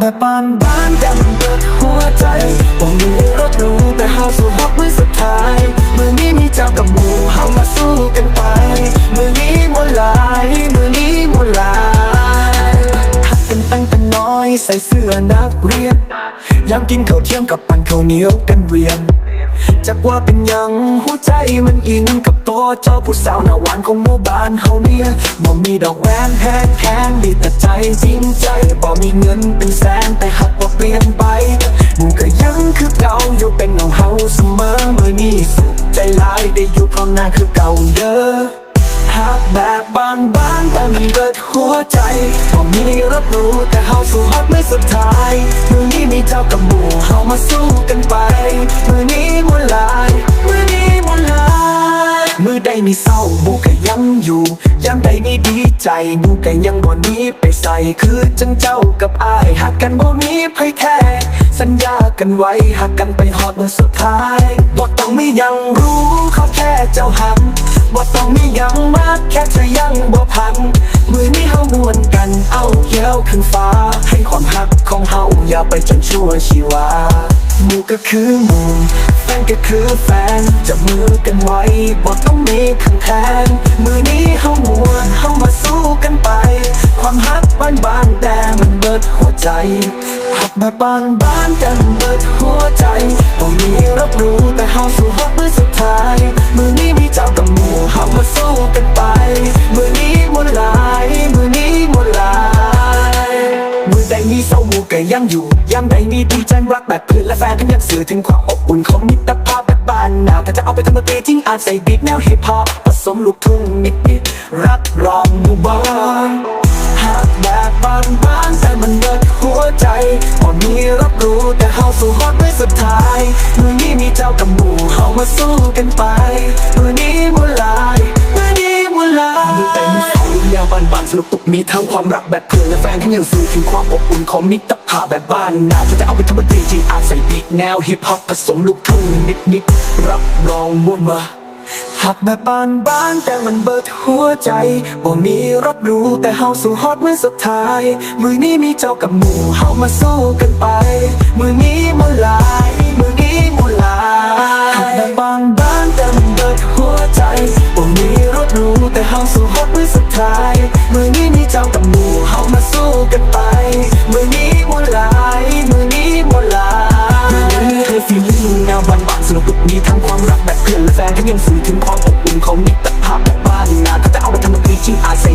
แบบบานบ้านดำเปิดหัวใจว่ามีรถหรูแต่เฮาสู่ฮอกมือสุดท้าย มือนี้มีเจ้ากับหมูเฮามาสู้กันไป มือนี้มวลาย มือนี้มวลายหักกันตั้งแต่น้อยใส่เสื้อนักเรียนยามกินข้าวเที่ยงกับปั่นข้าวเหนียวกันเรียน จากว่าเป็นยัง หัวใจมันอินกับตัวเจ้าผู้สาวหน้าหวานของหมู่บ้านเฮาเนี่ยบ่มีดอกแหวนแพงแพงมีแต่ใจจริงใจบ่มีเงินเป็นแสนแต่หักว่าเปลี่ยนไปมู่ก็ยังคือเก่าอยู่เป็นเงาเฮาเสมอเมื่อนี้สุขใจหลายได้อยู่พร้อมหน้าคือเก่าเด้อหักแบบบางบางแต่มีเบิดหัวใจผมมีรับรู้แต่เฮาสู้ฮอดไม่สุดท้ายมือนี้มีเจ้ากับหมู่เฮามาสู้กันไปมือนี้ มีเศร้ามูก็ยังอยู่ยามใดมีดีใจมูก็ยังบ่หนี้ไปใส่คือจังเจ้ากับอายหักกันบ่มีภัยแท้สัญญากันไว้หักกันไปฮอดมือสุดท้ายบ่ต้องมียังรู้เขาแค่เจ้าหักบ่ต้องมียังมากแค่เธอยังบ่พังมือนี้เฮามวนกันเอาเกี้ยวขึ้นฟ้า ให้ความหักของเฮาอย่าไปจนชั่วชีวามูก็คือมู ก็คือแฟนจับมือกันไว้บอกต้องมีทางแทนมือนี้เฮามวนเฮามาสู้กันไป ความฮักบ้านบางแต่มันเบิดหัวใจฮักแบบบางบ้านแต่มันเบิดหัวใจบ่มีรับรู้แต่เฮาสู้ฮักมือสุดท้ายมือนี้ มือใดมีเศร้าหมู่ก็ยังอยู่ยามใดมีดีใจรักแบบเพื่อนและแฟนทั้งยังสื่อถึงความอบอุ่นของมิตรภาพแบบบ้านนาถ้าจะเอาไปทำดนตรีจริงอาจใส่บีทแนวฮิปฮอปผสมลูกทุ่งนิดๆรับรองหมูบ้านหักแบบบางบางๆแต่มันเบิดหัวใจพอมีรับรู้แต่เฮาสู้ฮอดไม่สุดท้ายมือนี้มีเจ้ากับหมู่เฮามาสู้กันไปมือนี้ มีทั้งความรักแบบเพื่อนและแฟนที่ยังสื่อถึงความอบอุ่นของมิตรภาพแบบบ้านนาถ้าจะเอาไปทำดนตรีจริงอาจใส่บีทแนวฮิปฮอปผสมลูกทุ่งนิดๆรับรองม่วมาหักแบบบ้านบ้างๆแต่มันเบิดหัวใจบ่มีรับรู้แต่เฮาสู้ฮอดมือสุดท้าย มือนี้มีเจ้ากับหมู่เฮามาสู้กันไป มือนี้มวนหลายมือนี้มวนหลายหักแบบบ้างบางๆแต่มันเบิดหัวใจบ่มีรับรู้แต่เฮาสู้ฮอดมือสุดท้าย ทั้งความรักแบบเพื่อนและแฟนทั้งยังสื่อถึงความอบอุ่นของนิตรภาพแบบบ้านนาก็จะเอาไปทำดนตรีชิงอาใส่